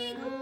আজকে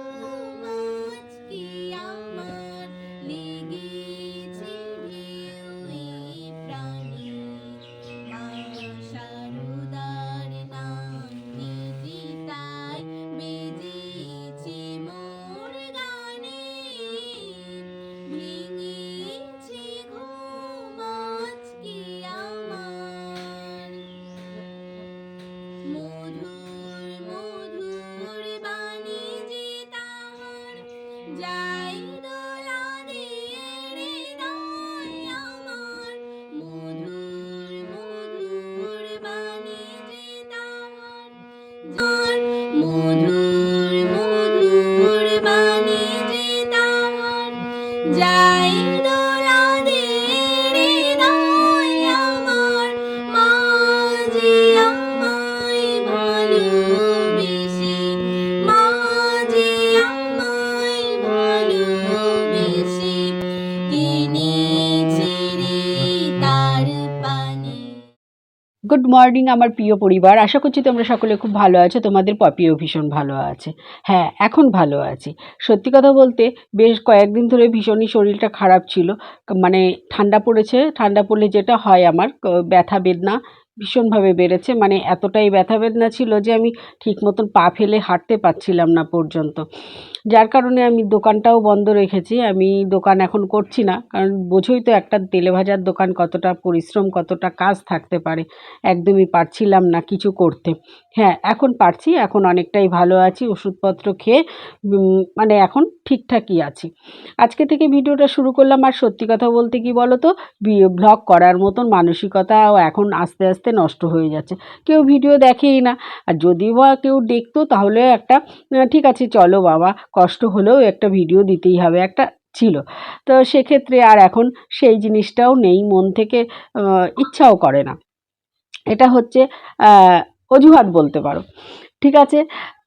good morning আমার প্রিয় পরিবার। আশা করছি তোমরা সকলে খুব ভালো আছো। তোমাদের পপিও ভীষণ ভালো আছে। হ্যাঁ এখন ভালো আছি। সত্যি কথা বলতে, বেশ কয়েকদিন ধরে ভীষণই শরীরটা খারাপ ছিল। মানে ঠান্ডা পড়েছে। ঠান্ডা পড়লে যেটা হয় আমার ব্যথা বেদনা ভীষণভাবে বেড়েছে। মানে এতটাই ব্যথা বেদনা ছিল যে আমি ঠিক মতন পা ফেলে হাঁটতে পারছিলাম না পর্যন্ত। যার কারণে আমি দোকানটাও বন্ধ রেখেছি। আমি দোকান এখন করছি না, কারণ বোঝোই তো একটা তেলে ভাজার দোকান কতটা পরিশ্রম, কতটা কাজ থাকতে পারে। একদমই পারছিলাম না কিছু করতে। হ্যাঁ এখন পারছি, এখন অনেকটাই ভালো আছি, ওষুধপত্র খেয়ে মানে এখন ঠিকঠাকই আছি। আজকে থেকে ভিডিওটা শুরু করলাম, আর সত্যি কথা বলতে কি বলো তো ব্লগ করার মতন মানসিকতাও এখন আস্তে আস্তে নষ্ট হয়ে যাচ্ছে। কেউ ভিডিও দেখেই না, আর যদি বা কেউ দেখতো তাহলে একটা ঠিক আছে, চলো বাবা কষ্ট হলেও একটা ভিডিও দিতেই হবে, একটা ছিল। তো সেক্ষেত্রে আর এখন সেই জিনিসটাও নেই, মন থেকে ইচ্ছাও করে না। এটা হচ্ছে অজুহাত বলতে পারো। ঠিক আছে?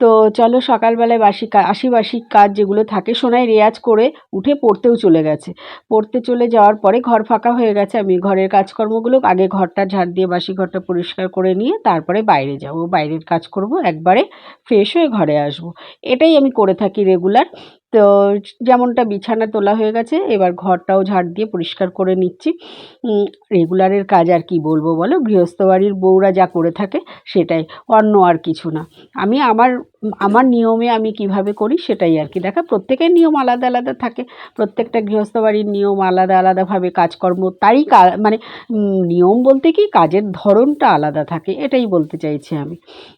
তো চলো সকালবেলায় বাসি আশিবাসিক আশি বাসি কাজ যেগুলো থাকে সোনায় রেয়াজ করে উঠে পড়তেও চলে গেছে। পড়তে চলে যাওয়ার পরে ঘর ফাঁকা হয়ে গেছে, আমি ঘরের কাজকর্মগুলো আগে ঘরটা ঝাড় দিয়ে বাসি ঘরটা পরিষ্কার করে নিয়ে তারপরে বাইরে যাব। বাইরের কাজ করব, একবারে ফ্রেশ হয়ে ঘরে আসব। এটাই আমি করে থাকি রেগুলার তো যেমনটা বিছানা তোলা হয়ে গেছে, এবার ঘরটাও ঝাড় দিয়ে পরিষ্কার করে নিচ্ছি। রেগুলারের কাজ আর কি বলব বলো? গৃহস্থ বাড়ির বউরা যা করে থাকে সেটাই, অন্য আর কিছু না। আমি আমার আমার নিয়মে আমি কীভাবে করি সেটাই আর কি। দেখা, প্রত্যেকের নিয়ম আলাদা আলাদা থাকে। প্রত্যেকটা গৃহস্থ বাড়ির নিয়ম আলাদা আলাদাভাবে কাজকর্ম, তারই মানে নিয়ম বলতে কি কাজের ধরনটা আলাদা থাকে, এটাই বলতে চাইছি আমি।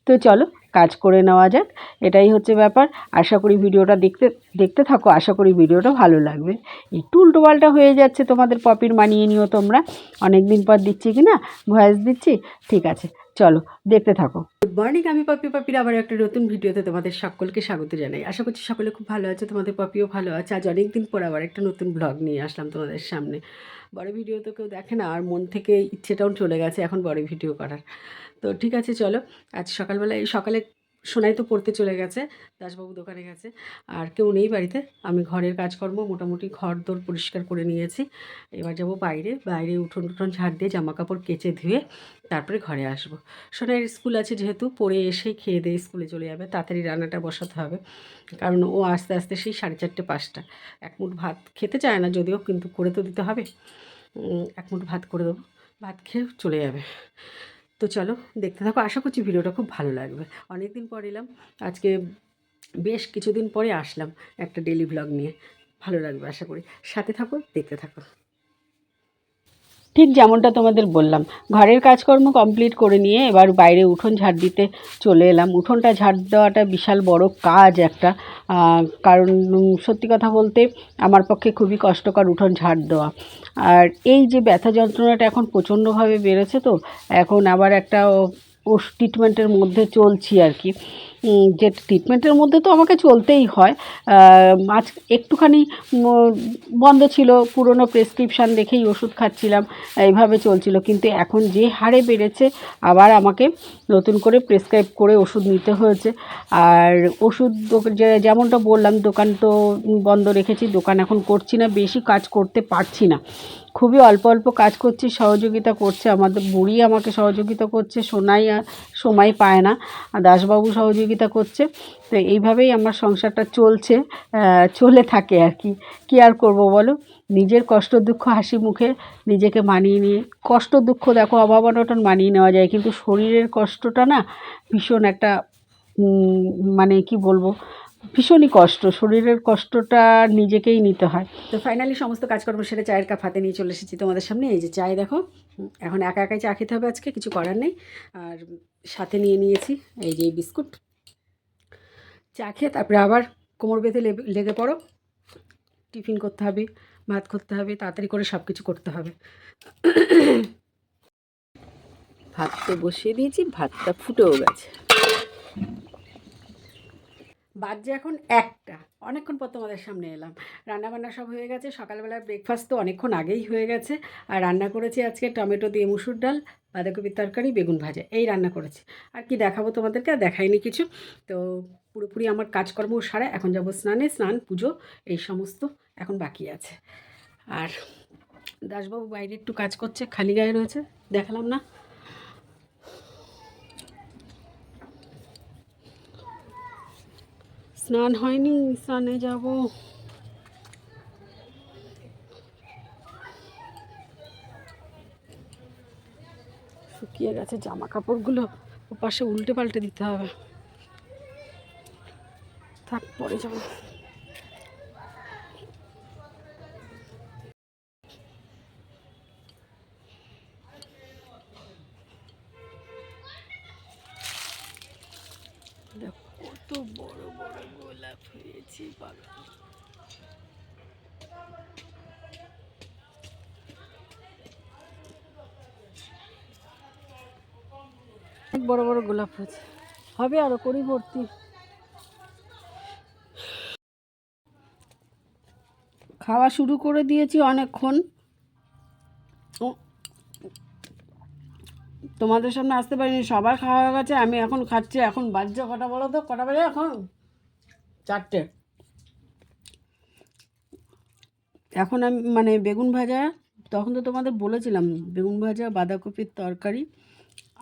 তো চলো কাজ করে নেওয়া যাক, এটাই হচ্ছে ব্যাপার। আশা করি ভিডিওটা দেখতে দেখতে থাকো, আশা করি ভিডিওটা ভালো লাগবে। একটু উল্টোপাল্টা হয়ে যাচ্ছে তোমাদের পপির মানিয়ে নিও তোমরা। অনেক দিন পর দিচ্ছি কি না? ভয়েস দিচ্ছি? ঠিক আছে, চলো, দেখতে থাকো। গুড মর্নিং আমি পপি, পপির আবার একটা নতুন ভিডিওতে তোমাদের সকলকে স্বাগত জানাই। আশা করছি সকলে খুব ভালো আছে, তোমাদের পপিও ভালো আছে। আজ অনেক দিন পর আবার একটা নতুন ব্লগ নিয়ে আসলাম তোমাদের সামনে। বড় ভিডিও তো কেউ দেখে না, আর মন থেকে ইচ্ছেটাও চলে গেছে এখন বড় ভিডিও করার। তো ঠিক আছে, চলো। আজ সকালবেলা এই সকালে সোনাই তো পড়তে চলে গেছে, দাসবাবু দোকানে গেছে। আর কেউ নেই বাড়িতে। আমি ঘরের কাজকর্ম মোটামুটি ঘর দোর পরিষ্কার করে নিয়েছি। এবার যাব বাইরে। বাইরে উঠোন টুঠোন ঝাড় দিয়ে জামা কাপড় কেচে ধুয়ে তারপরে ঘরে আসব। সোনাইয়ের স্কুল আছে যেহেতু, পড়ে এসেই খেয়ে দিয়ে স্কুলে চলে যাবে। তাড়াতাড়ি রান্নাটা বসাতে হবে। কারণ ও আস্তে আস্তে সেই সাড়ে চারটে পাঁচটা। এক মুঠ ভাত খেতে চায় না যদিও, কিন্তু করে তো দিতে হবে। এক মুঠ ভাত করে দেবো। ভাত খেয়ে চলে যাবে। তো চলো দেখতে থাকো। আশা করছি ভিডিওটা খুব ভালো লাগবে। অনেক দিন পর এলাম। আজকে বেশ কিছুদিন পরে আসলাম একটা ডেলি ব্লগ নিয়ে। ভালো লাগবে আশা করি। সাথে থাকো, দেখতে থাকো। ঠিক যেমনটা তোমাদের বললাম। ঘরের কাজকর্ম কমপ্লিট করে নিয়ে এবার বাইরে উঠোন ঝাড় দিতে চলে এলাম। উঠোনটা ঝাড় দেওয়াটা বিশাল বড় কাজ একটা। কারণ সত্যি কথা বলতে আমার পক্ষে খুবই কষ্টকর উঠোন ঝাড় দেওয়া। আর এই যে ব্যথা যন্ত্রণাটা এখন প্রচণ্ডভাবে বেড়েছে তো, এখন আবার একটা ওষ ট্রিটমেন্টের মধ্যে চলছি আর কি। যে ট্রিটমেন্টের মধ্যে তো আমাকে চলতেই হয়। আজ একটুখানি বন্ধ ছিল, পুরনো প্রেসক্রিপশান দেখেই ওষুধ খাচ্ছিলাম, এইভাবে চলছিল। কিন্তু এখন যে হারে বেড়েছে, আবার আমাকে নতুন করে প্রেসক্রাইব করে ওষুধ নিতে হয়েছে। আর ওষুধ যেমনটা বললাম, দোকান তো বন্ধ রেখেছি, দোকান এখন করছি না, বেশি কাজ করতে পারছি না। খুবই অল্প অল্প কাজ করছি, সহযোগিতা করছে আমাদের, বুড়ি আমাকে সহযোগিতা করছে, সোনাই আর সময় পায় না দাসবাবু সহযোগিতা করছে। তো এইভাবেই আমার সংসারটা চলছে চলে থাকে আর কি। কী আর করব বলো? নিজের কষ্ট দুঃখ হাসি মুখে নিজেকে মানিয়ে নিয়ে, কষ্ট দুঃখ দেখো অভাব অনটন মানিয়ে নেওয়া যায়, কিন্তু শরীরের কষ্টটা না ভীষণ একটা মানে কি বলব? ভীষণই কষ্ট, শরীরের কষ্টটা নিজেকেই নিতে হয়। তো ফাইনালি সমস্ত কাজকর্ম সেরে চায়ের কাপ হাতে নিয়ে চলে এসেছি তোমাদের সামনে। এই যে চায় দেখো, এখন একা একাই চা খেতে হবে আজকে, কিছু করার নেই। আর সাথে নিয়ে নিয়েছি এই যে বিস্কুট। চা খেয়ে তারপরে আবার কোমর বেঁধে লেগে পড়ো। টিফিন করতে হবে, ভাত করতে হবে, তাড়াতাড়ি করে সব কিছু করতে হবে। ভাত তো বসিয়ে দিয়েছি, ভাতটা ফুটেও গেছে। বাজছে এখন একটা। অনেকক্ষণ পর তোমাদের সামনে এলাম। রান্নাবান্না সব হয়ে গেছে, সকালবেলার ব্রেকফাস্ট তো অনেকক্ষণ আগেই হয়ে গেছে। আর রান্না করেছি আজকে টমেটো দিয়ে মুসুর ডাল, বাঁধাকপির তরকারি, বেগুন ভাজা। এই রান্না করেছি। আর কি দেখাবো তোমাদেরকে? আর দেখাইনি কিছু। তো পুরোপুরি আমার কাজকর্ম সারা, এখন যাব স্নানে, স্নান, পুজো, এই সমস্ত এখন বাকি আছে। আর দাসবাবু বাইরে একটু কাজ করছে, খালি গায়ে রয়েছে, দেখালাম না। স্নান হয়নি, স্নানে যাব। শুকিয়ে গেছে জামা কাপড়গুলো ওপাশে উল্টে পাল্টে দিতে হবে। থাক, পরে যাব। দেখো, কত বড় গোলাপ হয়েছে বাগান বড় বড় গোলাপ হয়েছে। হবে আরও, করি ভর্তি। খাওয়া শুরু করে দিয়েছি অনেকক্ষণ। তোমাদের সামনে আসতে পারিনি, সবার খাওয়া হয়ে গেছে, আমি এখন খাচ্ছি, এখন বাজছে কটা বলো তো? কটা বাজে এখন? চারটে। এখন আমি মানে বেগুন ভাজা, তখন তো তোমাদের বলেছিলাম, বেগুন ভাজা, বাঁধাকপির তরকারি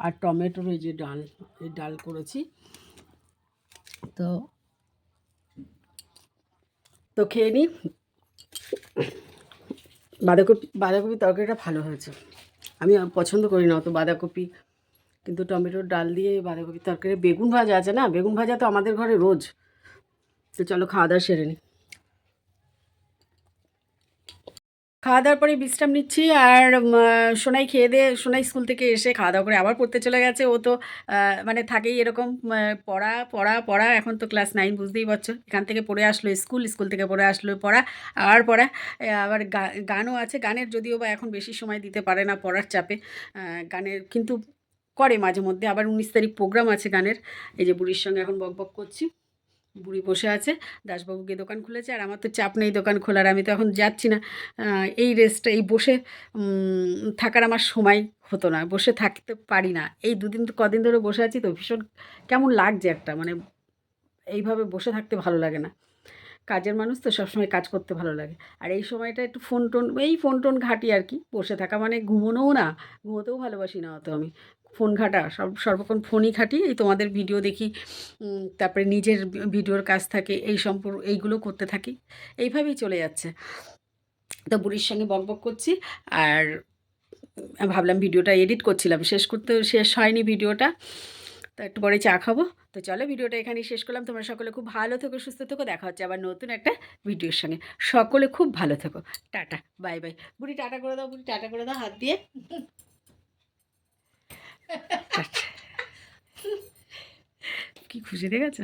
আর টমেটোর ওই যে ডাল, এই ডাল করেছি। তো তো খেয়ে নিই। বাঁধাকপি, বাঁধাকপির তরকারিটা ভালো হয়েছে। আমি পছন্দ করি না অত বাঁধাকপি, কিন্তু টমেটোর ডাল দিয়ে বাঁধাকপির তরকারি, বেগুন ভাজা আছে না? বেগুন ভাজা তো আমাদের ঘরে রোজ। তো চলো খাওয়া দাওয়া সেরে নিই খাওয়া দাওয়ার পরে বিশ্রাম নিচ্ছি আর সোনাই খেয়ে দিয়ে, সোনাই স্কুল থেকে এসে খাওয়া দাওয়া করে আবার পড়তে চলে গেছে। ও তো মানে থাকেই এরকম পড়া পড়া পড়া। এখন তো ক্লাস নাইন, বুঝতেই পারছ। এখান থেকে পড়ে আসলো স্কুল স্কুল থেকে পড়ে আসলো পড়া, আর পড়া। আবার গানও আছে। গানের যদিও বা এখন বেশি সময় দিতে পারে না পড়ার চাপে। গানের কিন্তু করে মাঝে মধ্যে। আবার উনিশ তারিখ প্রোগ্রাম আছে গানের। এই যে বুড়ির সঙ্গে এখন বক বক করছি। বুড়ি বসে আছে দাসবাবু গিয়ে দোকান খুলেছে, আর আমার তো চাপ নেই দোকান খোলার, আমি তো এখন যাচ্ছি না। এই রেস্টটা এই বসে থাকার আমার সময় হতো না, বসে থাকতে পারি না। এই দুদিন, কদিন ধরে বসে আছি তো, ভীষণ কেমন লাগছে একটা মানে এইভাবে বসে থাকতে ভালো লাগে না। কাজের মানুষ তো সবসময় কাজ করতে ভালো লাগে। আর এই সময়টা একটু ফোন টোন এই ফোন টোন ঘাঁটি আর কি, বসে থাকা মানে ঘুমোনোও না, ঘুমোতেও ভালোবাসি না অত আমি। ফোন ঘাটা সব, সর্বক্ষণ ফোনই ঘাঁটি, এই তোমাদের ভিডিও দেখি তারপরে নিজের ভিডিওর কাজ থাকে, এই সম্পর্ক এইগুলো করতে থাকি, এইভাবেই চলে যাচ্ছে। তো বুড়ির সঙ্গে বক বক করছি, আর ভাবলাম ভিডিওটা এডিট করছিলাম, শেষ করতে, শেষ হয়নি ভিডিওটা, তো একটু পরে চা খাব। তো চলো ভিডিওটা এখানেই শেষ করলাম, তোমরা সকলে খুব ভালো থেকো, সুস্থ থেকো, দেখা হচ্ছে আবার নতুন একটা ভিডিওর সঙ্গে। সকলে খুব ভালো থেকো, টাটা, বাই বাই। বুড়ি টাটা করে দাও, বুড়ি টাটা করে দাও, হাত দিয়ে। কি খুশি দেখেছ